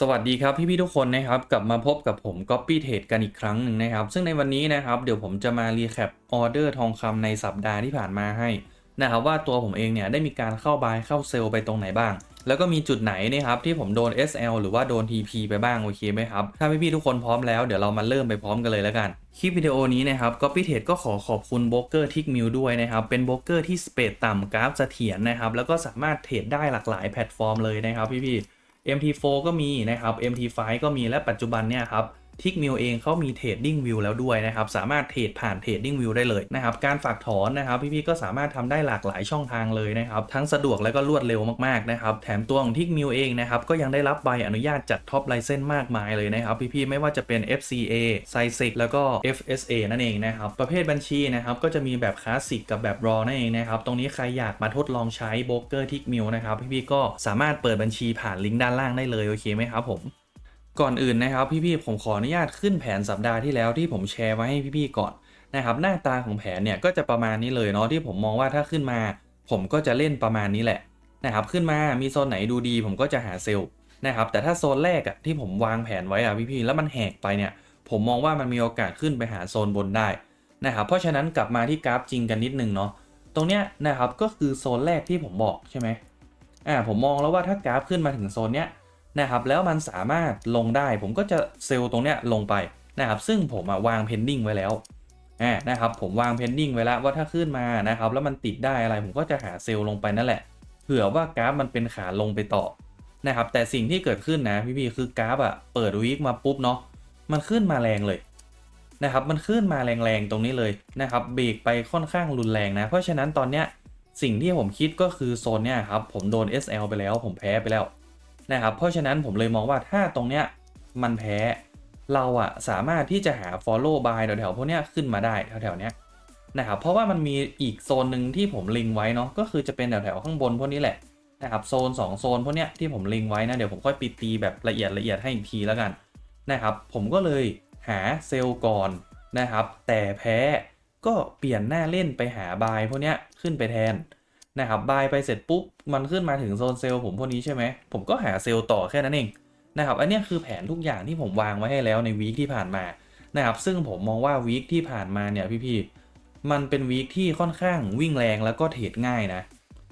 สวัสดีครับพี่ๆทุกคนนะครับกลับมาพบกับผม Copy Trade กันอีกครั้งหนึ่งนะครับ ซึ่งในวันนี้นะครับเดี๋ยวผมจะมารีแคปออเดอร์ทองคำในสัปดาห์ที่ผ่านมาให้นะครับว่าตัวผมเองเนี่ยได้มีการเข้าบายเข้าเซลล์ไปตรงไหนบ้าง แล้วก็มีจุดไหนนะครับที่ผมโดน SL หรือว่าโดน TP ไปบ้างโอเคไหมครับ ถ้าพี่ๆทุกคนพร้อมแล้วเดี๋ยวเรามาเริ่มไปพร้อมกันเลยแล้วกันคลิปวิดีโอนี้นะครับ Copy Trade ก็ขอขอบคุณโบรกเกอร์ทิกมิวด้วยนะครับ เป็นโบรกเกอร์ที่สเปดต่ำกราฟเสถียรนะครับแล้วก็สามารถเทรดได้หลากหลายแพลตฟอร์มเลยนะครับพี่ๆ MT4 ก็มีนะครับ MT5 ก็มีและปัจจุบันเนี่ยครับ ทิกมิวเองเขามีเทรดดิ้งวิวแล้วด้วยนะครับ สามารถเทรดผ่านเทรดดิ้งวิวได้เลยนะครับ การฝากถอนนะครับ พี่ๆก็สามารถทำได้หลากหลายช่องทางเลยนะครับ ทั้งสะดวกและก็รวดเร็วมากๆนะครับ แถมตัวของทิกมิวเองนะครับ ก็ยังได้รับใบอนุญาตจัดท็อปไลเซนส์มากมายเลยนะครับ พี่ๆไม่ว่าจะเป็น FCA s i s e c แล้วก็ FSA นั่นเองนะครับ ประเภทบัญชีนะครับ ก็จะมีแบบคลาสสิกกับแบบรอนั่นเองนะครับ ตรงนี้ใครอยากมาทดลองใช้โบรกเกอร์ทิกมิวนะครับ พี่ๆก็สามารถเปิดบัญชีผ่านลิงก์ด้านล่างได้เลยโอเคไหมครับผม ก่อนอื่นนะครับพี่ๆผมขออนุญาตขึ้นแผนสัปดาห์ที่แล้วที่ผมแชร์ไว้ให้พี่ๆก่อนนะครับหน้าตาของแผนเนี่ยก็จะประมาณนี้เลยเนาะที่ผมมองว่าถ้าขึ้นมา ผมก็จะเล่นประมาณนี้แหละนะครับขึ้นมามีโซนไหนดูดี ผมก็จะหาเซลล์นะครับแต่ถ้าโซนแรกอะที่ผมวางแผนไว้อะพี่ๆแล้วมันแหกไปเนี่ยผมมองว่ามันมีโอกาสขึ้นไปหาโซนบนได้นะครับเพราะฉะนั้นกลับมาที่กราฟจริงกันนิดนึงเนาะตรงเนี้ยนะครับก็คือโซนแรกที่ผมบอกใช่ไหมอ่าผมมองแล้วว่าถ้ากราฟขึ้นมาถึงโซนเนี้ย นะครับแล้วมันสามารถลงได้ ผมก็จะเซลล์ตรงเนี้ยลงไปนะครับซึ่งผมอะวางเพนดิ้งไว้แล้วอ่านะครับผมวางเพนดิ้งไว้แล้วว่าถ้าขึ้นมานะครับแล้วมันติดได้อะไรผมก็จะหาเซลล์ลงไปนั่นแหละเผื่อว่ากราฟมันเป็นขาลงไปต่อนะครับแต่สิ่งที่เกิดขึ้นนะพี่ๆคือกราฟอะเปิดวีคมาปุ๊บเนาะมันขึ้นมาแรงเลยนะครับมันขึ้นมาแรงๆตรงนี้เลยนะครับเบรกไปค่อนข้างรุนแรงนะเพราะฉะนั้นตอนเนี้ยสิ่งที่ผมคิดก็คือโซนเนี้ยครับผมโดน SL ไปแล้วผมแพ้ไปแล้ว นะครับเพราะฉะนั้นผมเลยมองว่าถ้าตรงเนี้ยมันแพ้เราอะสามารถที่จะหา follow by แถวๆพวกเนี้ยขึ้นมาได้แถวๆเนี้ยนะครับเพราะว่ามันมีอีกโซนหนึ่งที่ผมลิงไว้เนาะก็คือจะเป็นแถวๆข้างบนพวกนี้แหละนะครับโซน 2 โซนพวกเนี้ยที่ผมลิงไว้นะเดี๋ยวผมค่อยปิดตีแบบละเอียดละเอียดให้อีกทีแล้วกันนะครับผมก็เลยหาเซลล์ก่อนนะครับแต่แพ้ก็เปลี่ยนหน้าเล่นไปหาบายพวกเนี้ยขึ้นไปแทน นะครับบายไปเสร็จปุ๊บ มันขึ้นมาถึงโซนเซลล์ผมพวกนี้ใช่ไหม ผมก็หาเซลล์ต่อแค่นั้นเองนะครับอันนี้คือแผนทุกอย่างที่ผมวางไว้ให้แล้วในวีคที่ผ่านมานะครับซึ่งผมมองว่าวีคที่ผ่านมาเนี่ยพี่ๆมันเป็นวีคที่ค่อนข้างวิ่งแรงแล้วก็เทรดง่ายนะ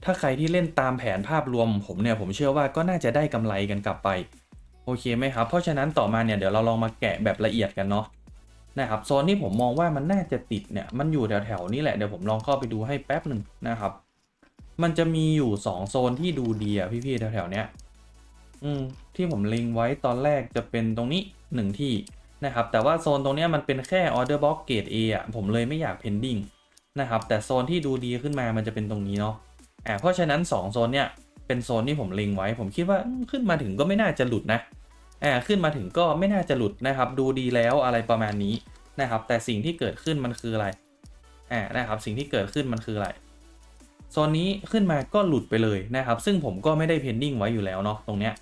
ถ้าใครที่เล่นตามแผนภาพรวมผมเนี่ยผมเชื่อว่าก็น่าจะได้กำไรกันกลับไปโอเคไหมครับ เพราะฉะนั้นต่อมาเนี่ยเดี๋ยวเราลองมาแกะแบบละเอียดกันเนาะนะครับโซนที่ผมมองว่ามันน่าจะติดเนี่ยมันอยู่แถวๆนี้แหละเดี๋ยวผมลองเข้าไปดูให้แป๊บหนึ่งนะครับ มันจะมีอยู่2โซนที่ดูดีอะพี่ๆแถวๆเนี้ย อืมที่ผมลิงไว้ตอนแรกจะเป็นตรงนี้1ที่นะครับ แต่ว่าโซนตรงเนี้ยมันเป็นแค่ order box เกรด A อะผมเลยไม่อยาก pending นะครับ แต่โซนที่ดูดีขึ้นมามันจะเป็นตรงนี้เนาะอ่าเพราะฉะนั้น 2 โซนเนี้ยเป็นโซนที่ผมเลิงไว้ ผมคิดว่าขึ้นมาถึงก็ไม่น่าจะหลุดนะอ่าขึ้นมาถึงก็ไม่น่าจะหลุดนะครับ ดูดีแล้วอะไรประมาณนี้นะครับ แต่สิ่งที่เกิดขึ้นมันคืออะไรอ่านะครับ สิ่งที่เกิดขึ้นมันคืออะไร โซนนี้ขึ้นมาก็หลุดไปเลยนะครับ ซึ่งผมก็ไม่ได้เพนดิ้งไว้อยู่แล้วเนาะตรงเนี้ย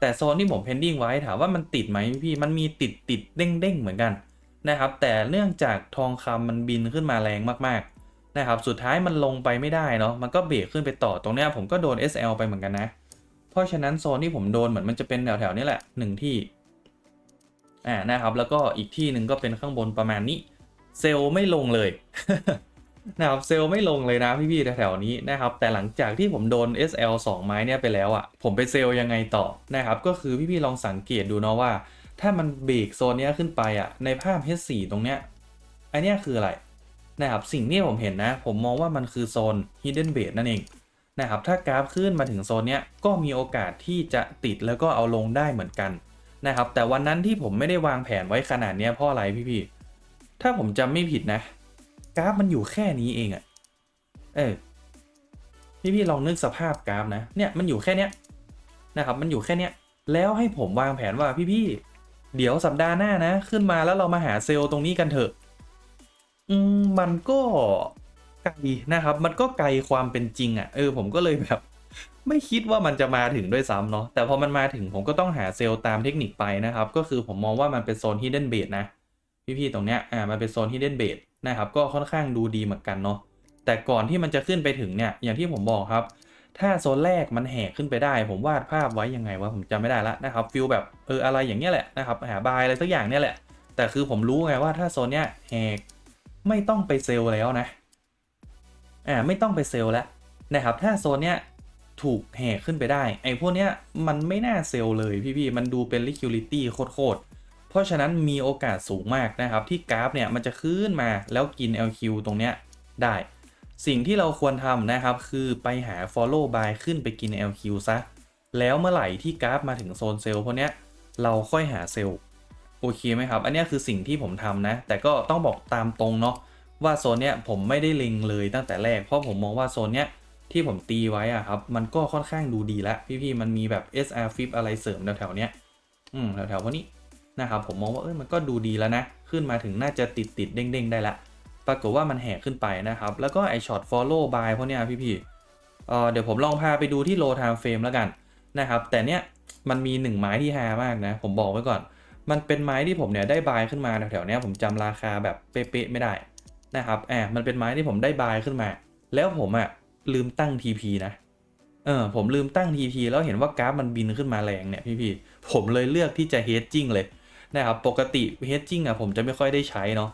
แต่โซนที่ผมเพนดิ้งไว้ถามว่ามันติดไหมพี่มันมีติดติดเด้งเด้งเหมือนกันนะครับ แต่เนื่องจากทองคำมันบินขึ้นมาแรงมากๆนะครับสุดท้ายมันลงไปไม่ได้เนาะมันก็เบรกขึ้นไปต่อตรงเนี้ยผมก็โดน SL ไปเหมือนกันนะ เพราะฉะนั้นโซนที่ผมโดนเหมือนมันจะเป็นแถวๆนี้แหละหนึ่งที่อ่านะครับแล้วก็อีกที่หนึ่งก็เป็นข้างบนประมาณนี้เซลไม่ลงเลย นะครับเซลล์ไม่ลงเลยนะพี่ๆแถวๆนี้นะครับแต่หลังจากที่ผมโดน SL 2 ไม้เนี่ยไปแล้วอะ่ะผมไปเซลล์ยังไงต่อนะครับก็คือพี่ๆลองสังเกตดูเนาะว่า ถ้ามันเบรกโซนเนี้ยขึ้นไปอะ่ะในภาพ H4 ตรงเนี้ยอันเนี้ยคืออะไรนะครับสิ่งที่ผมเห็นนะ ผมมองว่ามันคือโซน Hidden Base นั่นเองนะครับถ้ากราฟขึ้นมาถึงโซนเนี้ยก็มีโอกาสที่จะติดแล้วก็เอาลงได้เหมือนกันนะครับแต่วันนั้นที่ผมไม่ได้วางแผนไว้ขนาดเนี้ยเพราะอะไรพี่ๆถ้าผมจำไม่ผิดนะ กราฟมันอยู่แค่นี้เองอะเออพี่พี่ลองนึกสภาพกราฟนะเนี่ยมันอยู่แค่เนี้ยนะครับ มันอยู่แค่เนี้ยแล้วให้ผมวางแผนว่าพี่พี่เดี๋ยวสัปดาห์หน้านะ ขึ้นมาแล้วเรามาหาเซลล์ตรงนี้กันเถอะ อืมมันก็ไกลนะครับ มันก็ไกลความเป็นจริงอะ่ะ เออผมก็เลยแบบ ไม่คิดว่ามันจะมาถึงด้วยซ้ำเนาะแต่พอมันมาถึงผมก็ต้องหาเซลล์ตามเทคนิคไปนะครับ ก็คือผมมองว่ามันเป็นโซน hidden base นะ พี่ๆตรงเนี้ยอ่ามันเป็นโซน hidden base นะครับก็ค่อนข้างดูดีเหมือนกันเนาะแต่ก่อนที่มันจะขึ้นไปถึงเนี่ยอย่างที่ผมบอกครับ ถ้าโซนแรกมันแหกขึ้นไปได้ ผมวาดภาพไว้ยังไงวะผมจำไม่ได้ละนะครับฟิลแบบเอออะไรอย่างเงี้ยแหละนะครับหาบายอะไรสักอย่างเนี่ยแหละ แต่คือผมรู้ไงว่าถ้าโซนเนี้ยแหกไม่ต้องไปเซลล์แล้วนะอ่าไม่ต้องไปเซลล์แล้วนะครับถ้าโซนเนี้ยถูกแหกขึ้นไปได้ ไอ้พวกเนี้ยมันไม่น่าเซลล์เลยพี่ๆมันดูเป็น liquidity โคตร เพราะฉะนั้นมีโอกาสสูงมากนะครับ ที่กราฟเนี่ยมันจะขึ้นมาแล้วกิน LQ ตรงเนี้ยได้ สิ่งที่เราควรทำนะครับ คือไปหา follow buy ขึ้นไปกิน LQ ซะ แล้วเมื่อไหร่ที่กราฟมาถึงโซนเซลล์พวกเนี้ยเราค่อยหาเซลล์โอเคไหมครับ อันนี้คือสิ่งที่ผมทำนะ แต่ก็ต้องบอกตามตรงเนาะว่าโซนเนี้ยผมไม่ได้เล็งเลยตั้งแต่แรก เพราะผมมองว่าโซนเนี้ยที่ผมตีไว้อะครับ มันก็ค่อนข้างดูดีแล้วพี่ๆมันมีแบบ SR flip อะไรเสริมแถวๆเนี้ยอืมแถวๆพวกนี้ นะครับผมมองว่าเออมันก็ดูดีแล้วนะ ขึ้นมาถึงน่าจะติดติดๆเด้งได้ละ ปรากฏว่ามันแหกขึ้นไปนะครับ แล้วก็ไอช็อต follow by พวกเนี้ยพี่ๆเอ่อเดี๋ยวผมลองพาไปดูที่ low time frame แล้วกันนะครับ แต่เนี้ยมันมีหนึ่งไม้ที่ฮามากนะ ผมบอกไว้ก่อน มันเป็นไม้ที่ผมเนี่ยได้บายขึ้นมาแถวๆเนี้ยผมจำราคาแบบเป๊ะๆไม่ได้นะครับแอบมันเป็นไม้ที่ผมได้บายขึ้นมา แล้วผมอะลืมตั้ง TP นะเออผมลืมตั้ง TP แล้วเห็นว่ากราฟมันบินขึ้นมาแรงเนี่ยพี่ๆผมเลยเลือกที่จะ hedging เลย นะครับปกติ hedging อะผมจะไม่ค่อยได้ใช้เนาะ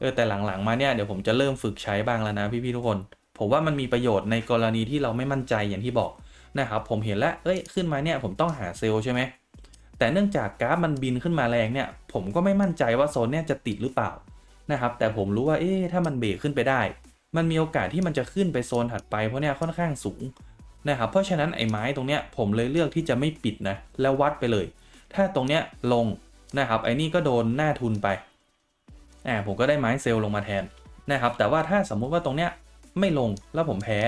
เออแต่หลังๆมาเนี่ยเดี๋ยวผมจะเริ่มฝึกใช้บ้างแล้วนะพี่ๆทุกคน ผมว่ามันมีประโยชน์ในกรณีที่เราไม่มั่นใจอย่างที่บอกนะครับผมเห็นแล้วเอ้ยขึ้นมาเนี่ยผมต้องหาเซลล์ใช่ไหมแต่เนื่องจากกราฟมันบินขึ้นมาแรงเนี่ยผมก็ไม่มั่นใจว่าโซนเนี่ยจะติดหรือเปล่านะครับแต่ผมรู้ว่าเอ๊ะถ้ามันเบรกขึ้นไปได้ มันมีโอกาสที่มันจะขึ้นไปโซนถัดไปเพราะเนี่ยค่อนข้างสูงนะครับเพราะฉะนั้นไอ้ไม้ตรงเนี้ยผมเลยเลือกที่จะไม่ปิดนะแล้ววัดไปเลย ถ้าตรงเนี้ยลง นะครับไอ้นี่ก็โดนหน้าทุนไปอ่าผมก็ได้ไม้เซลล์ลงมาแทนนะครับแต่ว่าถ้าสมมุติว่าตรงเนี้ยไม่ลงแล้วผมแพ้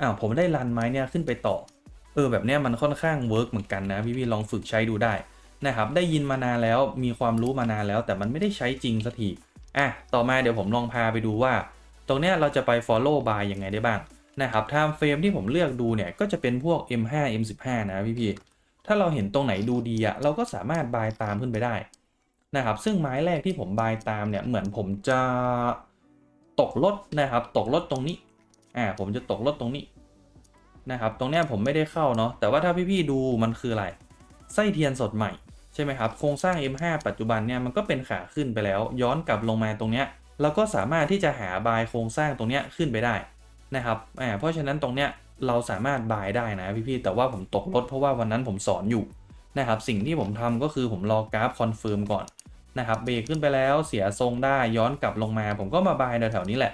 อ้าวผมได้รันไม้เนี่ยขึ้นไปต่อเออแบบเนี้ยมันค่อนข้างเวิร์กเหมือนกันนะพี่ๆลองฝึกใช้ดูได้นะครับได้ยินมานานแล้วมีความรู้มานานแล้ว แต่มันไม่ได้ใช้จริงสักทีอะต่อมาเดี๋ยวผมลองพาไปดูว่า ตรงเนี้ยเราจะไป follow by ยังไงได้บ้างนะครับ time frame ที่ผมเลือกดูเนี่ยก็จะเป็นพวก M5 M15 นะพี่ๆ ถ้าเราเห็นตรงไหนดูดีอะเราก็สามารถบายตามขึ้นไปได้นะครับ ซึ่งไม้แรกที่ผมบายตามเนี่ยเหมือนผมจะตกรถนะครับ ตกรถตรงนี้อ่าผมจะตกรถตรงนี้นะครับ ตรงเนี้ยผมไม่ได้เข้าเนาะแต่ว่าถ้าพี่ๆดูมันคืออะไรไส้เทียนสดใหม่ใช่ไหมครับโครงสร้าง M5 ปัจจุบันเนี่ยมันก็เป็นขาขึ้นไปแล้ว ย้อนกลับลงมาตรงเนี้ยเราก็สามารถที่จะหาบายโครงสร้างตรงเนี้ยขึ้นไปได้นะครับอ่าเพราะฉะนั้นตรงเนี้ย เราสามารถบายได้นะพี่ๆแต่ว่าผมตกรถเพราะว่าวันนั้นผมสอนอยู่นะครับสิ่งที่ผมทำก็คือผมรอกราฟคอนเฟิร์มก่อนนะครับเบรกขึ้นไปแล้วเสียทรงได้ย้อนกลับลงมา ผมก็มาบายแถวๆนี้แหละ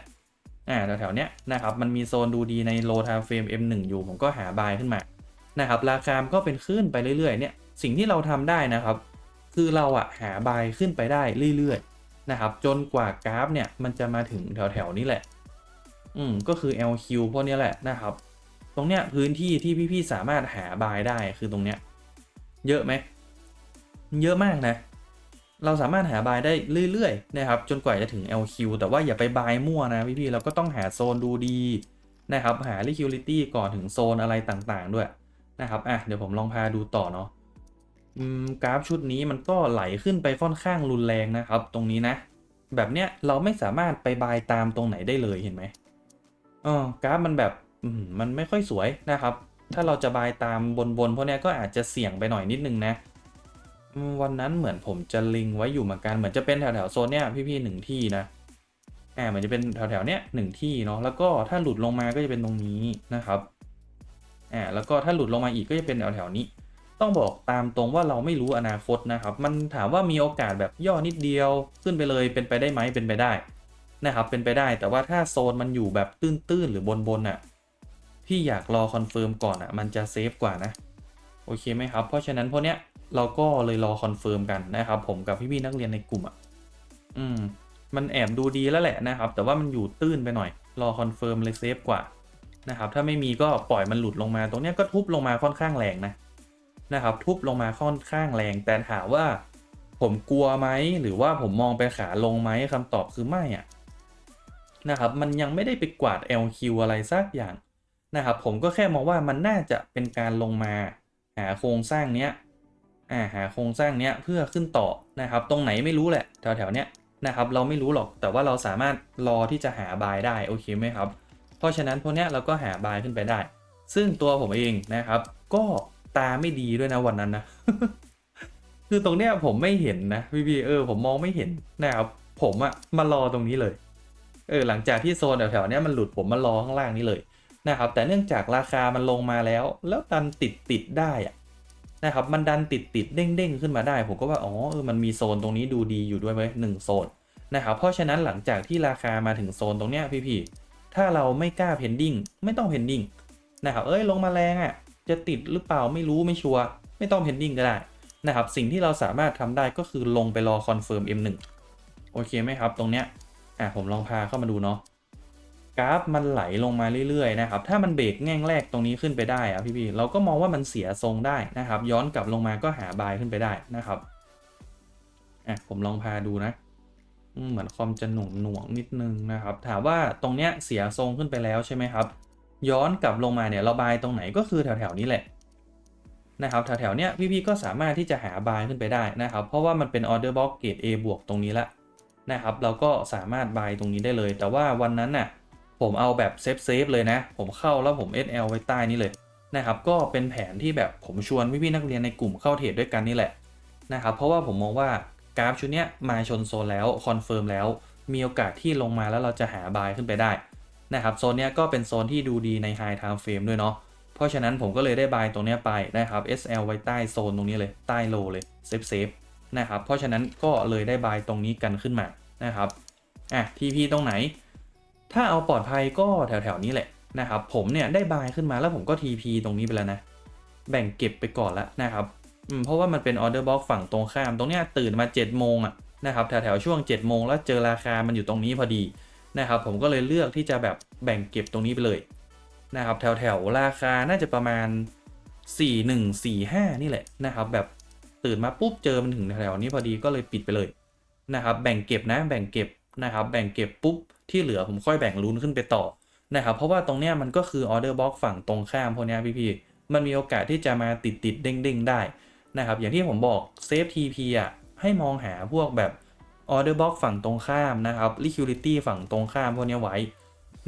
อ่าแถวๆเนี้ยนะครับมันมีโซนดูดีใน low time frame M1 อยู่ผมก็หาบายขึ้นมานะครับราคามก็เป็นขึ้นไปเรื่อยๆเนี่ยสิ่งที่เราทำได้นะครับ คือเราอะหาบายขึ้นไปได้เรื่อยๆนะครับจนกว่ากราฟเนี่ยมันจะมาถึงแถวๆนี้แหละอืมก็คือ LQ พวกเนี้ยแหละนะครับ ตรงเนี้ยพื้นที่ที่พี่ๆสามารถหาบายได้คือตรงเนี้ยเยอะไหมเยอะมากนะ เราสามารถหาบายได้เรื่อยๆนะครับจนกว่าจะถึง LQ แต่ว่าอย่าไปบายมั่วนะพี่ๆเราก็ต้องหาโซนดูดีนะครับหา liquidity ก่อนถึงโซนอะไรต่างๆด้วยนะครับอะเดี๋ยวผมลองพาดูต่อเนาะกราฟชุดนี้มันก็ไหลขึ้นไปค่อนข้างรุนแรงนะครับ ตรงนี้นะ แบบเนี้ยเราไม่สามารถไปบายตามตรงไหนได้เลยเห็นไหมอ๋อกราฟมันแบบ มันไม่ค่อยสวยนะครับ ถ้าเราจะบายตามบนๆพวกนี้ก็อาจจะเสี่ยงไปหน่อยนิดนึงนะ วันนั้นเหมือนผมจะลิงไว้อยู่เหมือนกันเหมือนจะเป็นแถวแถวๆโซนเนี้ยพี่ๆหนึ่งที่นะอ่าเหมือนจะเป็นแถวแถวๆเนี้ยหนึ่งที่เนาะแล้วก็ถ้าหลุดลงมาก็จะเป็นตรงนี้นะครับอ่าแล้วก็ถ้าหลุดลงมาอีกก็จะเป็นแถวแถวๆนี้ ต้องบอกตามตรงว่าเราไม่รู้อนาคตนะครับ มันถามว่ามีโอกาสแบบย่อนิดเดียวขึ้นไปเลยเป็นไปได้ไหมเป็นไปได้นะครับเป็นไปได้แต่ว่าถ้าโซนมันอยู่แบบตื้นๆหรือบนๆอะ พี่อยากรอคอนเฟิร์มก่อนอะมันจะเซฟกว่านะ โอเคไหมครับ เพราะฉะนั้นพวกเนี้ยเราก็เลยรอคอนเฟิร์มกันนะครับ ผมกับพี่ๆนักเรียนในกลุ่มอะอืมมันแอบดูดีแล้วแหละนะครับ แต่ว่ามันอยู่ตื้นไปหน่อย รอคอนเฟิร์มเลยเซฟกว่านะครับ ถ้าไม่มีก็ปล่อยมันหลุดลงมา ตรงเนี้ยก็ทุบลงมาค่อนข้างแรงนะนะครับ ทุบลงมาค่อนข้างแรง แต่ถามว่า ผมกลัวไหมหรือว่าผมมองไปขาลงไหมคำตอบคือไม่อะนะครับ มันยังไม่ได้ไปกวาด LQ อะไรสักอย่าง นะครับผมก็แค่มองว่ามันน่าจะเป็นการลงมาหาโครงสร้างเนี้ยอ่าหาโครงสร้างเนี้ยเพื่อขึ้นต่อนะครับ ตรงไหนไม่รู้แหละแถวๆเนี้ยนะครับเราไม่รู้หรอกแต่ว่าเราสามารถรอที่จะหาบายได้โอเคไหมครับ เพราะฉะนั้นพวกเนี้ยเราก็หาบายขึ้นไปได้ ซึ่งตัวผมเองนะครับ ก็ตาไม่ดีด้วยนะวันนั้นนะคือตรงเนี้ยผมไม่เห็นนะพี่พี่ๆเออผมมองไม่เห็นนะครับผมอะมารอตรงนี้เลยเออหลังจากที่โซนแถวๆเนี้ยมันหลุดผมมารอข้างล่างนี้เลย นะครับแต่เนื่องจากราคามันลงมาแล้ว แล้วดันติดติดได้อะนะครับมันดันติดติดเด้งเด้งขึ้นมาได้ ผมก็ว่าอ๋อเออมันมีโซนตรงนี้ดูดีอยู่ด้วยไหมหนึ่งโซนนะครับเพราะฉะนั้นหลังจากที่ราคามาถึงโซนตรงเนี้ยพี่ๆถ้าเราไม่กล้าเพนดิ้งไม่ต้องเพนดิ้งนะครับเอ้ยลงมาแรงอะ่ะจะติดหรือเปล่าไม่รู้ไม่ชัวร์ไม่ต้องเพนดิ้งก็ได้นะครับสิ่งที่เราสามารถทำได้ก็คือลงไปรอคอนเฟิร์ม M1 โอเคไหมครับตรงเนี้ยอะผมลองพาเข้ามาดูเนาะ กราฟมันไหลลงมาเรื่อยๆนะครับ ถ้ามันเบรกแง่งแรกตรงนี้ขึ้นไปได้อะพี่ๆเราก็มองว่ามันเสียทรงได้นะครับ ย้อนกลับลงมาก็หาบายขึ้นไปได้นะครับอะผมลองพาดูนะ เหมือนคอมจะหน่วงหน่วงนิดนึงนะครับ ถามว่าตรงเนี้ยเสียทรงขึ้นไปแล้วใช่ไหมครับ ย้อนกลับลงมาเนี่ยเราบายตรงไหนก็คือแถวๆนี้แหละนะครับแถวๆเนี้ยพี่ๆก็สามารถที่จะหาบายขึ้นไปได้นะครับ เพราะว่ามันเป็นออเดอร์บล็อกเกรด A บวกตรงนี้ละนะครับ เราก็สามารถบายตรงนี้ได้เลย แต่ว่าวันนั้นน่ะ ผมเอาแบบเซฟเซฟเลยนะ ผมเข้าแล้วผม SL ไว้ใต้นี้เลยนะครับ ก็เป็นแผนที่แบบผมชวนพี่ๆนักเรียนในกลุ่มเข้าเทรดด้วยกันนี่แหละนะครับ เพราะว่าผมมองว่ากราฟชุดนี้มาชนโซนแล้วคอนเฟิร์มแล้วมีโอกาสที่ลงมาแล้วเราจะหาบายขึ้นไปได้นะครับโซนนี้ก็เป็นโซนที่ดูดีใน High Time Frame ด้วยเนาะเพราะฉะนั้นผมก็เลยได้บายตรงนี้ไปนะครับ SL ไว้ใต้โซนตรงนี้เลยใต้โลเลยเซฟเซฟนะครับเพราะฉะนั้นก็เลยได้บายตรงนี้กันขึ้นมานะครับอะ TP ตรงไหน ถ้าเอาปลอดภัยก็แถวๆนี้แหละนะครับ ผมเนี่ยได้บายขึ้นมาแล้วผมก็ TP ตรงนี้ไปแล้วนะ แบ่งเก็บไปก่อนแล้วนะครับเพราะว่ามันเป็นออเดอร์บล็อกฝั่งตรงข้าม ตรงเนี้ยตื่นมา7จ็ดโมงอะนะครับแถวๆช่วง7จ็ดโมงแล้วเจอราคามันอยู่ตรงนี้พอดีนะครับ ผมก็เลยเลือกที่จะแบบแบ่งเก็บตรงนี้ไปเลยนะครับ แถวๆราคาน่าจะประมาณ 4 1 4 5 นี่แหละนะครับ แบบตื่นมาปุ๊บเจอมันถึงแถวๆนี้พอดีก็เลยปิดไปเลยนะครับ แบ่งเก็บนะแบ่งเก็บนะครับ แบ่งเก็บปุ๊บ ที่เหลือผมค่อยแบ่งลุ้นขึ้นไปต่อนะครับเพราะว่าตรงเนี้ยมันก็คือออเดอร์บล็อกฝั่งตรงข้ามพวกนี้พี่ๆมันมีโอกาสที่จะมาติดติดเด้งเด้งได้นะครับอย่างที่ผมบอกเซฟ TP อะให้มองหาพวกแบบออเดอร์บล็อกฝั่งตรงข้ามนะครับ liquidity ฝั่งตรงข้ามพวกนี้ไว้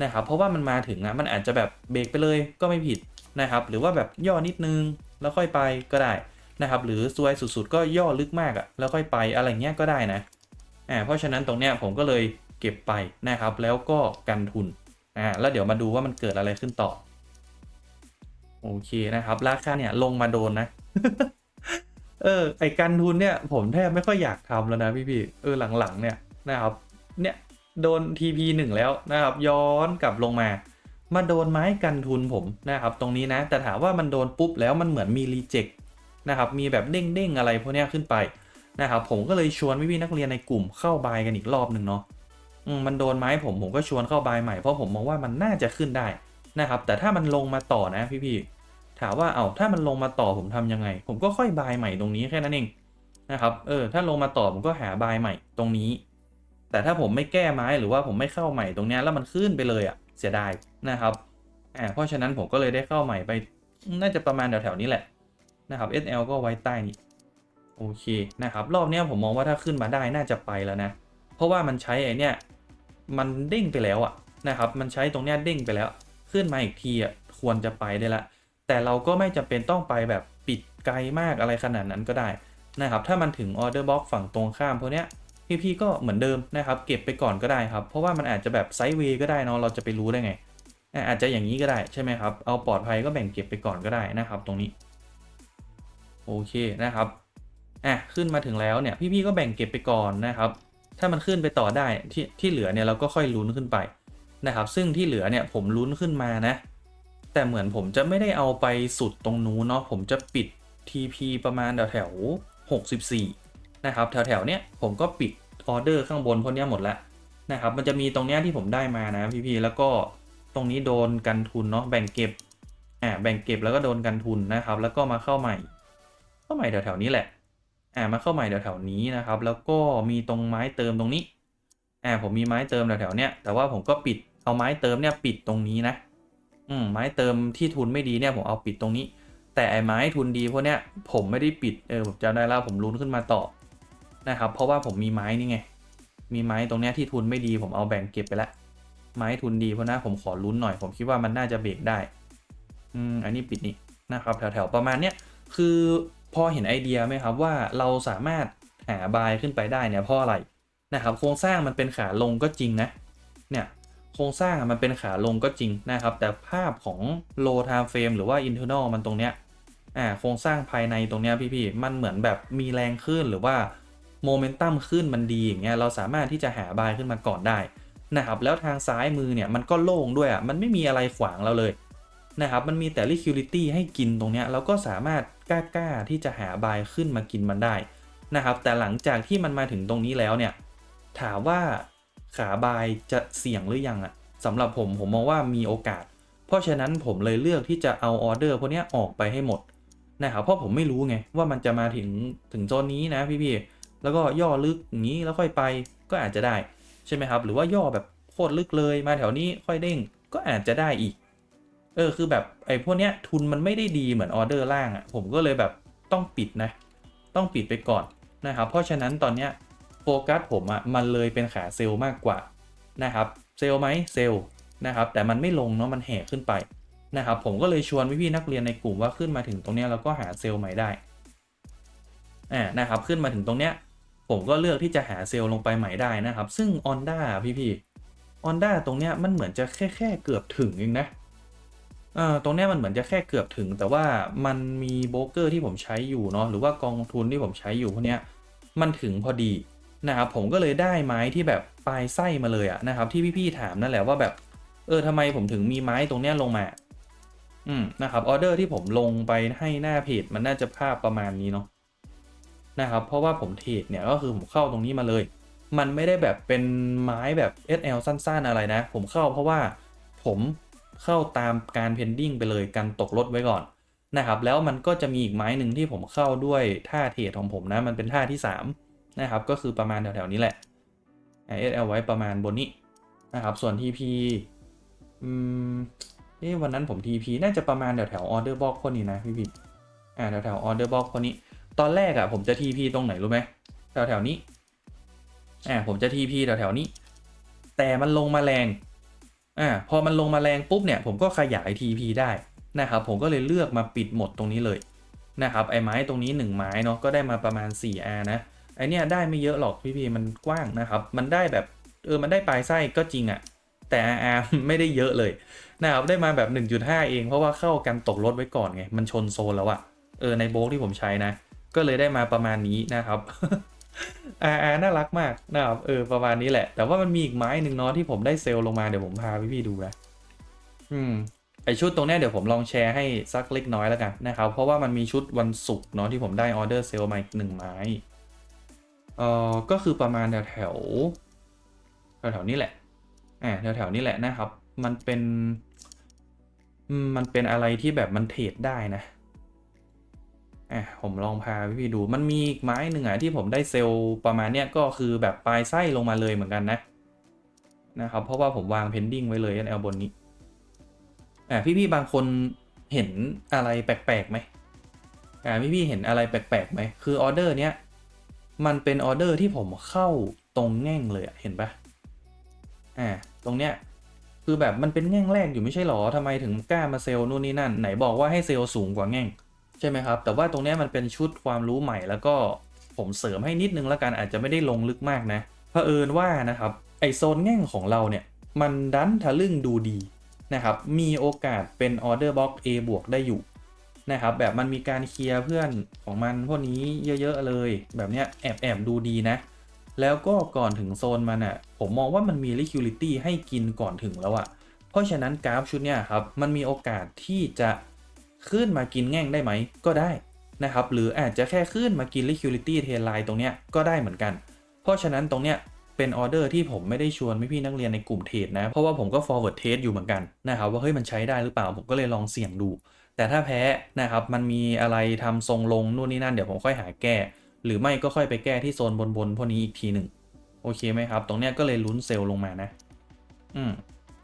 นะครับเพราะว่ามันมาถึงอะมันอาจจะแบบเบรกไปเลยก็ไม่ผิดนะครับหรือว่าแบบย่อนิดนึงแล้วค่อยไปก็ได้นะครับหรือซวยสุดๆ ก็ย่อลึกมากอะแล้วค่อยไปอะไรเงี้ยก็ได้นะอ่าเพราะฉะนั้นตรงเนี้ยผมก็เลย เก็บไปนะครับ แล้วก็กันทุนอ่าแล้วเดี๋ยวมาดูว่ามันเกิดอะไรขึ้นต่อ โอเคนะครับ ราคาเนี่ยลงมาโดนนะ เออ ไอกันทุนเนี่ยผมแทบไม่ค่อยอยากทำแล้วนะพี่พี่เออหลังๆเนี่ยนะครับ เนี่ยโดน TP หนึ่งแล้วนะครับ ย้อนกลับลงมา มาโดนไม้กันทุนผมนะครับ ตรงนี้นะ แต่ถามว่ามันโดนปุ๊บแล้วมันเหมือนมีรีเจ็คนะครับ มีแบบเด้งๆอะไรพวกนี้ขึ้นไปนะครับผมก็เลยชวนพี่ๆนักเรียนในกลุ่มเข้าบายกันอีกรอบหนึ่งเนาะ มันโดนไม้ผมผมก็ชวนเข้าบายใหม่เพราะผมมองว่ามันน่าจะขึ้นได้นะครับ แต่ถ้ามันลงมาต่อนะพี่ๆถามว่าเอา้าถ้ามันลงมาต่อผมทำยังไง ผมก็ค่อยบายใหม่ตรงนี้แค่นั้นเองนะครับ เออ ถ้าลงมาต่อผมก็หาบายใหม่ตรงนี้ แต่ถ้าผมไม่แก้ไม้หรือว่าผมไม่เข้าใหม่ตรงเนี้ยแล้วมันขึ้นไปเลยอะ่ะเสียดายนะครับอ่าเพราะฉะนั้นผมก็เลยได้เข้าใหม่ไป น่าจะประมาณแถวๆนี้แหละนะครับ SL ก็ไว้ใต้นี้โอเคนะครับ รอบนี้ผมมองว่าถ้าขึ้นมาได้น่าจะไปแล้วนะ เพราะว่ามันใช้ไอเนี้ย มันเด้งไปแล้วอะนะครับ มันใช้ตรงเนี้ยเด้งไปแล้ว ขึ้นมาอีกทีอะควรจะไปได้ละ แต่เราก็ไม่จำเป็นต้องไปแบบปิดไกลมากอะไรขนาดนั้นก็ได้นะครับ ถ้ามันถึงออเดอร์บ็อกฝั่งตรงข้ามพวกเนี้ยพี่ๆก็เหมือนเดิมนะครับ เก็บไปก่อนก็ได้ครับ เพราะว่ามันอาจจะแบบไซด์เวย์ก็ได้เนาะ เราจะไปรู้ได้ไงอะอาจจะอย่างนี้ก็ได้ใช่ไหมครับ เอาปลอดภัยก็แบ่งเก็บไปก่อนก็ได้นะครับ ตรงนี้ โอเคนะครับ อะขึ้นมาถึงแล้วเนี่ยพี่ๆก็แบ่งเก็บไปก่อนนะครับ ถ้ามันขึ้นไปต่อได้ที่ที่เหลือเนี่ยเราก็ค่อยลุ้นขึ้นไปนะครับ ซึ่งที่เหลือเนี่ยผมลุ้นขึ้นมานะ แต่เหมือนผมจะไม่ได้เอาไปสุดตรงนู้นเนาะผมจะปิด TP ประมาณแถวแถว64 นะครับ แถวแถวๆเนี้ยผมก็ปิดออเดอร์ข้างบนพวกเนี้ยหมดแล้วนะครับ มันจะมีตรงเนี้ยที่ผมได้มานะพี่ๆแล้วก็ตรงนี้โดนกันทุนเนาะแบ่งเก็บอ่าแบ่งเก็บแล้วก็โดนกันทุนนะครับ แล้วก็มาเข้าใหม่เข้าใหม่แถวๆนี้แหละ อ่ามาเข้าใหม่แถวๆนี้นะครับ แล้วก็มีตรงไม้เติมตรงนี้อ่าผมมีไม้เติมแถวๆเนี้ยแต่ว่าผมก็ปิดเอาไม้เติมเนี่ยปิดตรงนี้นะอืมไม้เติมที่ทุนไม่ดีเนี่ยผมเอาปิดตรงนี้ แต่ไอ้ไม้ทุนดีพวกเนี้ยผมไม่ได้ปิดเออผมจำได้แล้วผมลุ้นขึ้นมาต่อนะครับ เพราะว่าผมมีไม้นี่ไงมีไม้ตรงเนี้ยที่ทุนไม่ดีผมเอาแบ่งเก็บไปละไม้ทุนดีเพราะนะผมขอลุ้นหน่อย ผมคิดว่ามันน่าจะเบรกได้ อืมอันนี้ปิดนี่นะครับ แถวๆประมาณเนี้ยคือ พอเห็นไอเดียไหมครับว่าเราสามารถหาบายขึ้นไปได้เนี่ยเพราะอะไรนะครับโครงสร้างมันเป็นขาลงก็จริงนะเนี่ยโครงสร้างมันเป็นขาลงก็จริงนะครับ แต่ภาพของ low time frame หรือว่า internal มันตรงเนี้ยอ่าโครงสร้างภายในตรงเนี้ยพี่ๆมันเหมือนแบบมีแรงขึ้นหรือว่าโมเมนตัมขึ้นมันดีอย่างเงี้ยเราสามารถที่จะหาบายขึ้นมาก่อนได้นะครับแล้วทางซ้ายมือเนี่ยมันก็โล่งด้วยอะมันไม่มีอะไรขวางเราเลย นะครับมันมีแต่ liquidity ให้กินตรงเนี้ยเราก็สามารถกล้าๆที่จะหาบายขึ้นมากินมันได้นะครับแต่หลังจากที่มันมาถึงตรงนี้แล้วเนี่ยถามว่าขาบายจะเสี่ยงหรือยังอะสำหรับผมผมมองว่ามีโอกาส เพราะฉะนั้นผมเลยเลือกที่จะเอาออเดอร์พวกนี้ออกไปให้หมดนะครับเพราะผมไม่รู้ไงว่ามันจะมาถึงถึงโซนนี้นะพี่ๆแล้วก็ย่อลึกอย่างนี้แล้วค่อยไปก็อาจจะได้ใช่ไหมครับ หรือว่าย่อแบบโคตรลึกเลยมาแถวนี้ค่อยเด้งก็อาจจะได้อีก เออคือแบบไอ้พวกเนี้ยทุนมันไม่ได้ดีเหมือนออเดอร์ล่างอะ่ะผมก็เลยแบบต้องปิดนะ ต้องปิดไปก่อนนะครับ เพราะฉะนั้นตอนเนี้ยโฟกัสผมอะ่ะมันเลยเป็นขาเซลล์มากกว่านะครับ เซลล์ไหมเซลล์นะครับ แต่มันไม่ลงเนาะมันแห่ขึ้นไปนะครับ ผมก็เลยชวนพี่ๆนักเรียนในกลุ่มว่าขึ้นมาถึงตรงเนี้ยเราก็หาเซลล์ใหม่ได้อ่านะครับ ขึ้นมาถึงตรงเนี้ยผมก็เลือกที่จะหาเซลล์ลงไปใหม่ได้นะครับ ซึ่ง on ด้าพี่ๆ on ด้าตรงเนี้ยมันเหมือนจะแค่แค่เกือบถึงเองนะ เอ่อตรงเนี้ยมันเหมือนจะแค่เกือบถึง แต่ว่ามันมีโบรกเกอร์ที่ผมใช้อยู่เนาะหรือว่ากองทุนที่ผมใช้อยู่พวกเนี้ยมันถึงพอดีนะครับผมก็เลยได้ไม้ที่แบบปลายไส้มาเลยอะนะครับ ที่พี่ๆถามนั่นแหละว่าแบบ เออทำไมผมถึงมีไม้ตรงเนี้ยลงมา อืมนะครับออเดอร์ที่ผมลงไปให้หน้าเพจมันน่าจะภาพประมาณนี้เนาะนะครับเพราะว่าผมเทรดเนี่ยก็คือผมเข้าตรงนี้มาเลย มันไม่ได้แบบเป็นไม้แบบ SL สั้น ๆ อะไรนะ ผมเข้าเพราะว่าผม เข้าตามการเพนดิ้งไปเลยการตกรถไว้ก่อนนะครับแล้วมันก็จะมีอีกไม้หนึ่งที่ผมเข้าด้วยท่าเทรดของผมนะ มันเป็นท่าที่ 3 นะครับ ก็คือประมาณแถวๆนี้แหละ SL ไว้ประมาณบนนี้นะครับส่วน TP อืมเอ๊ะวันนั้นผม TP น่าจะประมาณแถวแถวออเดอร์บ็อกคนนี้นะพี่พี่อ่าแถวแถวออเดอร์บ็อกคนนี้ ตอนแรกอะ่ะผมจะ TP ตรงไหนรู้ไหมแถวแถวนี้อ่าผมจะ TP แถวๆนี้ แต่มันลงมาแรง อ่าพอมันลงมาแรงปุ๊บเนี่ยผมก็ขยาย TP ได้นะครับผมก็เลยเลือกมาปิดหมดตรงนี้เลยนะครับไอ้ไม้ตรงนี้ 1 ไม้เนาะก็ได้มาประมาณ 4R นะไอเนี้ยได้ไม่เยอะหรอกพี่ๆมันกว้างนะครับ มันได้แบบเออมันได้ปลายไส้ก็จริงอะแต่ RR ไม่ได้เยอะเลยนะครับได้มาแบบ 1.5 เอง เพราะว่าเข้ากันตกรถไว้ก่อนไงมันชนโซนแล้วอะเออในโบกที่ผมใช้นะ ก็เลยได้มาประมาณนี้นะครับ อาอาน่ารักมากนะครับเออประมาณนี้แหละ แต่ว่ามันมีอีกไม้หนึ่งเนาะที่ผมได้เซลลงมาเดี๋ยวผมพาพี่ๆดูนะอืมไอชุดตรงนี้เดี๋ยวผมลองแชร์ให้สักเล็กน้อยแล้วกันนะครับ เพราะว่ามันมีชุดวันศุกร์เนาะที่ผมได้ออเดอร์เซลล์มาอีกหนึ่งไม้เอ่อก็คือประมาณแถวแถวแถวนี้แหละอ่าแถวแถวนี้แหละนะครับ มันเป็น มันเป็นอะไรที่แบบมันเทรดได้นะ อะผมลองพาพี่ๆดูมันมีอีกไม้หนึ่งอะที่ผมได้เซลล์ประมาณเนี้ยก็คือแบบปลายไส้ลงมาเลยเหมือนกันนะนะครับเพราะว่าผมวาง pending ไว้เลย NL บนนี้อะพี่ๆบางคนเห็นอะไรแปลกๆไหมอ่าพี่ๆเห็นอะไรแปลกๆไหมคือออเดอร์เนี้ยมันเป็นออเดอร์ที่ผมเข้าตรงแง่งเลยอะเห็นปะอ่าตรงเนี้ยคือแบบมันเป็นแง่งแรกอยู่ไม่ใช่หรอทำไมถึงกล้ามาเซลล์นู่นนี่นั่นไหนบอกว่าให้เซลล์สูงกว่าแง่ง ช่ไหมครับ แต่ว่าตรงนี้มันเป็นชุดความรู้ใหม่แล้วก็ผมเสริมให้นิดนึงแล้วกันอาจจะไม่ได้ลงลึกมากนะเผอิญว่านะครับไอโซนแง่งของเราเนี่ย มันดันทะลึ่งดูดีนะครับ มีโอกาสเป็นออเดอร์บ็อก A บวกได้อยู่นะครับ แบบมันมีการเคลียร์เพื่อนของมันพวกนี้เยอะๆเลย แบบเนี้ยแอบแอบดูดีนะ แล้วก็ก่อนถึงโซนมันอะ่ะผมมองว่ามันมี liquidity ให้กินก่อนถึงแล้วอะ่ะเพราะฉะนั้นกราฟชุดเนี้ยครับมันมีโอกาสที่จะ ขึ้นมากินแง่งได้ไหม ก็ได้นะครับ หรืออาจจะแค่ขึ้นมากิน liquidity เทไลน์ตรงเนี้ยก็ได้เหมือนกัน เพราะฉะนั้นตรงเนี้ยเป็นออเดอร์ที่ผมไม่ได้ชวนพี่นักเรียนในกลุ่มเทรดนะ เพราะว่าผมก็ forward test อยู่เหมือนกันนะครับว่าเฮ้ยมันใช้ได้หรือเปล่าผมก็เลยลองเสี่ยงดู แต่ถ้าแพ้นะครับมันมีอะไรทำทรงลงนู่นนี่นั่นเดี๋ยวผมค่อยหาแก้ หรือไม่ก็ค่อยไปแก้ที่โซนบนๆพวกนี้อีกทีหนึ่งโอเคไหมครับ ตรงเนี้ยก็เลยลุ้นเซลล์ลงมานะ อืม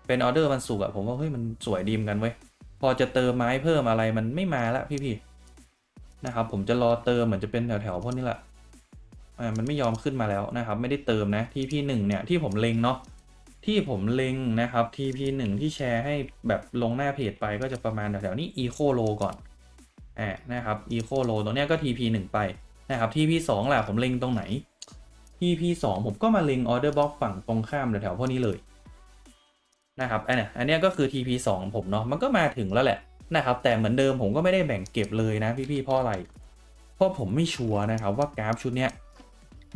เป็นออเดอร์วันศุกร์อะผมว่าเฮ้ยมันสวยดีมกันเว้ย พอจะเติมไม้เพิ่มอะไรมันไม่มาละพี่ๆนะครับ ผมจะรอเติมเหมือนจะเป็นแถวๆพวกนี้แหละอ่ามันไม่ยอมขึ้นมาแล้วนะครับ ไม่ได้เติมนะที่พี่หนึ่งเนี่ยที่ผมเล็งเนาะที่ผมเล็งนะครับ TP 1 ที่แชร์ให้แบบลงหน้าเพจไปก็จะประมาณแถวๆนี้ Eco Low ก่อนอ่านะครับ Eco Low ตรงเนี้ยก็ TP 1 ไปนะครับ TP 2 ล่ะผมเล็งตรงไหน TP 2 ผมก็มาเล็ง Order Box ฝั่งตรงข้ามแถวๆพวกนี้เลย นะครับอันเนี้ยอันเนี้ยก็คือ TP 2ผมเนาะมันก็มาถึงแล้วแหละนะครับแต่เหมือนเดิมผมก็ไม่ได้แบ่งเก็บเลยนะพี่ๆเพราะอะไรเพราะผมไม่ชัวร์นะครับว่ากราฟชุดเนี้ย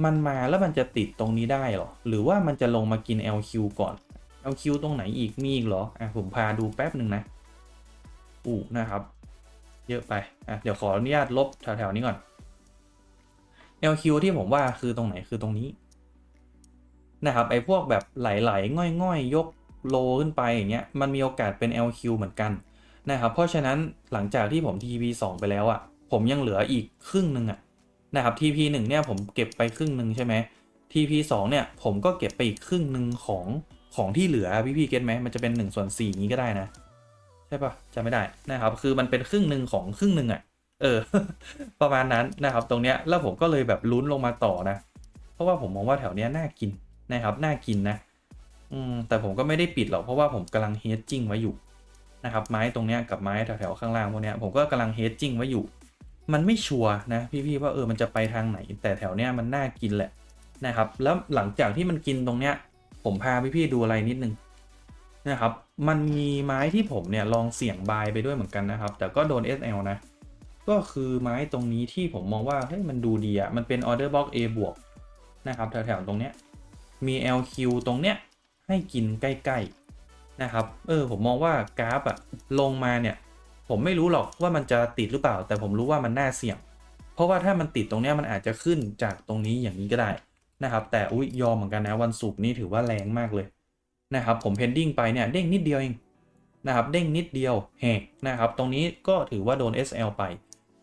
มันมาแล้วมันจะติดตรงนี้ได้หรอ หรือว่ามันจะลงมากิน LQ ก่อน LQ ตรงไหนอีกมีอีกเหรออะผมพาดูแป๊บหนึ่งนะอู้นะครับ เยอะไปอะเดี๋ยวขออนุญาตลบแถวๆนี้ก่อน LQ ที่ผมว่าคือตรงไหนคือตรงนี้นะครับไอ้พวกแบบไหลๆง่อยๆยก โลขึ้นไปอย่างเงี้ยมันมีโอกาสเป็น LQ เหมือนกันนะครับเพราะฉะนั้นหลังจากที่ผม TP 2ไปแล้วอะ่ะผมยังเหลืออีกครึ่งหนึ่งอะ่ะนะครับ TP 1เนี่ยผมเก็บไปครึ่งหนึ่งใช่ไหม TP 2เนี่ยผมก็เก็บไปอีกครึ่งหนึ่งของของที่เหลือพี่พี่เก็ตไหมมันจะเป็น1ส่วน4นี้ก็ได้นะใช่ปะจำไม่ได้นะครับ คือมันเป็นครึ่งหนึ่งของครึ่งหนึ่งอะ่ะเออ ประมาณนั้นนะครับ ตรงเนี้ยแล้วผมก็เลยแบบลุ้นลงมาต่อนะ เพราะว่าผมมองว่าแถวเนี้ยน่ากินนะครับน่ากินนะ อืมแต่ผมก็ไม่ได้ปิดหรอกเพราะว่าผมกำลังเฮดจิ้งไว้อยู่นะครับไม้ตรงเนี้ยกับไม้แถวๆข้างล่างพวกเนี้ยผมก็กำลังเฮดจิ้งไว้อยู่ มันไม่ชัวร์นะพี่ๆว่าเออมันจะไปทางไหน แต่แถวเนี้ยมันน่ากินแหละนะครับ แล้วหลังจากที่มันกินตรงเนี้ย ผมพาพี่ๆดูอะไรนิดนึงนะครับ มันมีไม้ที่ผมเนี่ยลองเสี่ยงบายไปด้วยเหมือนกันนะครับ แต่ก็โดน SL นะ ก็คือไม้ตรงนี้ที่ผมมองว่าเฮ้ยมันดูดีอะมันเป็น order box A บวกนะครับแถวๆตรงเนี้ยมี LQ ตรงเนี้ย ให้กินใกล้ๆนะครับ เออผมมองว่ากราฟอะลงมาเนี่ย ผมไม่รู้หรอกว่ามันจะติดหรือเปล่า แต่ผมรู้ว่ามันน่าเสี่ยง เพราะว่าถ้ามันติดตรงเนี้ยมันอาจจะขึ้นจากตรงนี้อย่างนี้ก็ได้นะครับ แต่อุ้ยยอมเหมือนกันนะวันศุกร์นี่ถือว่าแรงมากเลยนะครับผมเพนดิ้งไปเนี่ยเด้งนิดเดียวเองนะครับเด้งนิดเดียวแหกนะครับตรงนี้ก็ถือว่าโดน SL ไป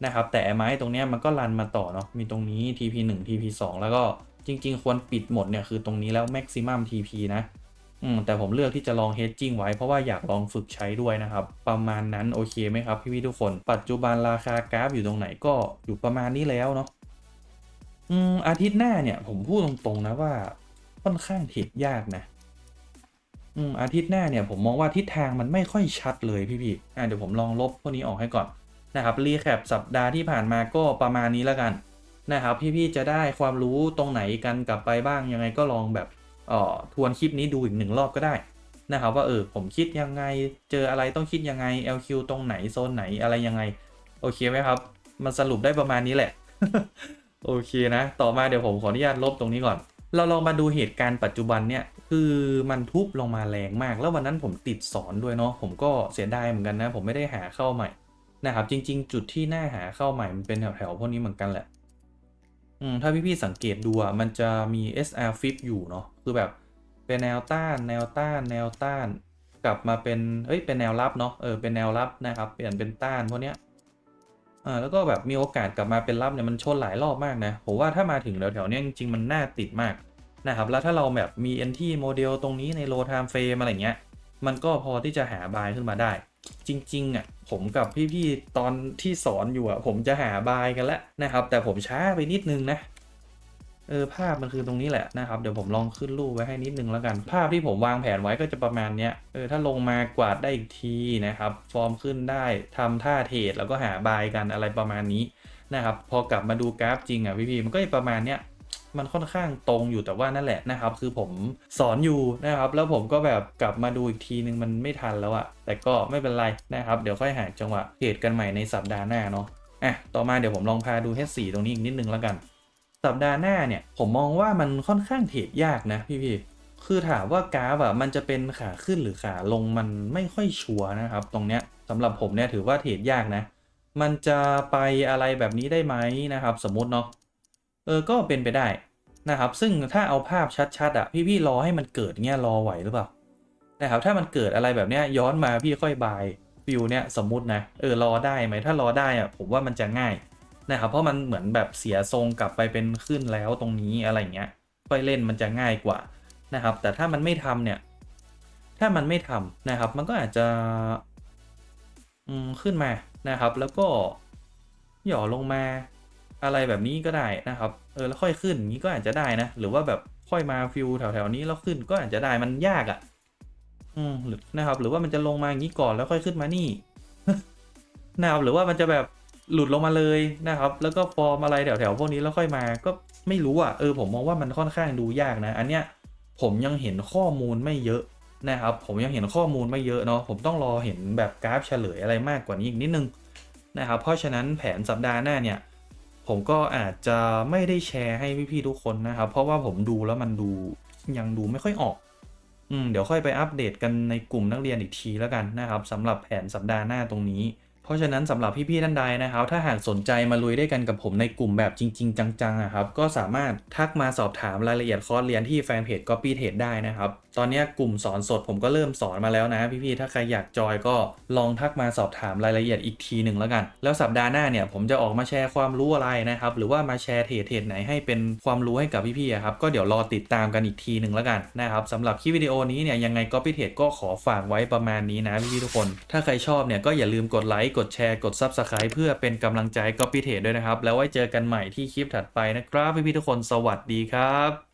นะครับแต่ไม้ตรงเนี้ยมันก็รันมาต่อเนาะมีตรงนี้ TP 1 TP 2แล้วก็จริง ๆ ควรปิดหมดเนี่ยคือตรงนี้แล้ว maximum TP นะ อืมแต่ผมเลือกที่จะลอง hedging ไว้เพราะว่าอยากลองฝึกใช้ด้วยนะครับ ประมาณนั้นโอเคไหมครับพี่ๆทุกคน ปัจจุบันราคากราฟอยู่ตรงไหนก็อยู่ประมาณนี้แล้วเนาะอืมอาทิตย์หน้าเนี่ยผมพูดตรงๆนะว่าค่อนข้างเทรดยากนะอืมอาทิตย์หน้าเนี่ยผมมองว่าทิศทางมันไม่ค่อยชัดเลยพี่ๆอะเดี๋ยวผมลองลบพวกนี้ออกให้ก่อนนะครับรีแคปสัปดาห์ที่ผ่านมาก็ประมาณนี้แล้วกันนะครับพี่ๆจะได้ความรู้ตรงไหนกันกลับไปบ้างยังไงก็ลองแบบ ทวนคลิปนี้ดูอีกหนึ่งรอบก็ได้นะครับว่าเออผมคิดยังไงเจออะไรต้องคิดยังไง LQ ตรงไหนโซนไหนอะไรยังไง โอเคไหมครับ มันสรุปได้ประมาณนี้แหละ โอเคนะ ต่อมาเดี๋ยวผมขออนุญาตลบตรงนี้ก่อน เราลองมาดูเหตุการณ์ปัจจุบันเนี่ย คือมันทุบลงมาแรงมาก แล้ววันนั้นผมติดสอนด้วยเนาะผมก็เสียดายเหมือนกันนะ ผมไม่ได้หาเข้าใหม่นะครับจริง ๆ จุดที่น่าหาเข้าใหม่มันเป็นแถวๆพวกนี้เหมือนกันแหละ อืมถ้าพี่ๆสังเกตดูอะมันจะมี SR flip อยู่เนาะคือแบบเป็นแนวต้านแนวต้านแนวต้าน กลับมาเป็นเอ้ยเป็นแนวรับเนาะเออเป็นแนวรับนะครับเปลี่ยนเป็นต้านพวกเนี้ยอ่าแล้วก็แบบมีโอกาสกลับมาเป็นรับเนี่ยมันชนหลายรอบมากนะผมว่าถ้ามาถึงแถวๆเนี้ยจริงๆมันน่าติดมากนะครับแล้วถ้าเราแบบมี NT โมเดลตรงนี้ใน low time frame อะไรเงี้ยมันก็พอที่จะหาบายขึ้นมาได้ จริง ๆอะผมกับพี่ๆตอนที่สอนอยู่อะผมจะหาบายกันแล้วนะครับ แต่ผมช้าไปนิดนึงนะเออภาพมันคือตรงนี้แหละนะครับ เดี๋ยวผมลองขึ้นรูปไว้ให้นิดนึงแล้วกัน ภาพที่ผมวางแผนไว้ก็จะประมาณเนี้ยเออถ้าลงมากวาดได้อีกทีนะครับ ฟอร์มขึ้นได้ทำท่าเทรดแล้วก็หาบายกันอะไรประมาณนี้นะครับ พอกลับมาดูกราฟจริงอะพี่ๆมันก็จะประมาณเนี้ย มันค่อนข้างตรงอยู่แต่ว่านั่นแหละนะครับ คือผมสอนอยู่นะครับ แล้วผมก็แบบกลับมาดูอีกทีนึงมันไม่ทันแล้วอะแต่ก็ไม่เป็นไรนะครับ เดี๋ยวค่อยหาจังหวะเทรดกันใหม่ในสัปดาห์หน้าเนาะอะต่อมาเดี๋ยวผมลองพาดู H4 ตรงนี้อีกนิดนึงแล้วกัน สัปดาห์หน้าเนี่ยผมมองว่ามันค่อนข้างเทรดยากนะพี่ๆคือถามว่ากราฟอะมันจะเป็นขาขึ้นหรือขาลงมันไม่ค่อยชัวร์นะครับ ตรงเนี้ยสำหรับผมเนี่ยถือว่าเทรดยากนะ มันจะไปอะไรแบบนี้ได้ไหมนะครับ สมมติเนาะ เออก็เป็นไปได้นะครับ ซึ่งถ้าเอาภาพชัดๆอะพี่ๆรอให้มันเกิดเงี้ยรอไหวหรือเปล่านะครับถ้ามันเกิดอะไรแบบเนี้ยย้อนมาพี่ค่อยบายฟิลเนี้ยสมมุตินะเออรอได้ไหมถ้ารอได้อะผมว่ามันจะง่ายนะครับเพราะมันเหมือนแบบเสียทรงกลับไปเป็นขึ้นแล้วตรงนี้อะไรเงี้ยค่อยเล่นมันจะง่ายกว่านะครับ แต่ถ้ามันไม่ทำเนี่ย ถ้ามันไม่ทำนะครับ มันก็อาจจะอืมขึ้นมานะครับ แล้วก็หย่อลงมา อะไรแบบนี้ก็ได้นะครับ เออแล้วค่อยขึ้นนี้ก็อาจจะได้นะ หรือว่าแบบค่อยมาฟิวแถวๆนี้แล้วขึ้นก็อาจจะได้มันยากอะ่ะ อืมหรือนะครับ หรือว่ามันจะลงมาอย่างนี้ก่อนแล้วค่อยขึ้นมานี่นะครับหรือว่ามันจะแบบหลุดลงมาเลยนะครับ แล้วก็ฟอร์มอะไรแถวๆพวกนี้แล้วค่อยมาก็ไม่รู้อะเออผมมองว่ามันค่อนข้างดูยากนะ อันเนี้ยผมยังเห็นข้อมูลไม่เยอะนะครับ ผมยังเห็นข้อมูลไม่เยอะเนาะผมต้องรอเห็นแบบกราฟเฉลยอะไรมากกว่านี้อีกนิดนึงนะครับ เพราะฉะนั้นแผนสัปดาห์หน้าเนี่ย ผมก็อาจจะไม่ได้แชร์ให้พี่ๆทุกคนนะครับ เพราะว่าผมดูแล้วมันดูยังดูไม่ค่อยออก อืมเดี๋ยวค่อยไปอัปเดตกันในกลุ่มนักเรียนอีกทีแล้วกันนะครับสำหรับแผนสัปดาห์หน้าตรงนี้ ราะฉะนั้นสำหรับพี่ๆท่านใดนะครับ ถ้าหากสนใจมาลุยด้วยกันกับผมในกลุ่มแบบจริง ๆ จังๆอะครับก็สามารถทักมาสอบถามรายละเอียดคอร์สเรียนที่แฟนเพจ Copy Trade ได้นะครับ ตอนนี้กลุ่มสอนสดผมก็เริ่มสอนมาแล้วนะ พี่ๆถ้าใครอยากจอยก็ลองทักมาสอบถามรายละเอียดอีกทีหนึ่งแล้วกัน แล้วสัปดาห์หน้าเนี่ยผมจะออกมาแชร์ความรู้อะไรนะครับหรือว่ามาแชร์เทรดเทรดไหนให้เป็นความรู้ให้กับพี่ๆครับก็เดี๋ยวรอติดตามกันอีกทีหนึ่งแล้วกันนะครับสำหรับคลิปวิดีโอนี้เนี่ยยังไง Copy Trade ก็ขอฝากไว้ประมาณนี้นะพี่ๆทุกคน ถ้าใครชอบเนี่ยก็อย่าลืมกดไลค์กดดแชร์ กด Subscribe เพื่อเป็นกำลังใจก็พิเศษด้วยนะครับ แล้วไว้เจอกันใหม่ที่คลิปถัดไปนะครับ พี่ๆทุกคนสวัสดีครับ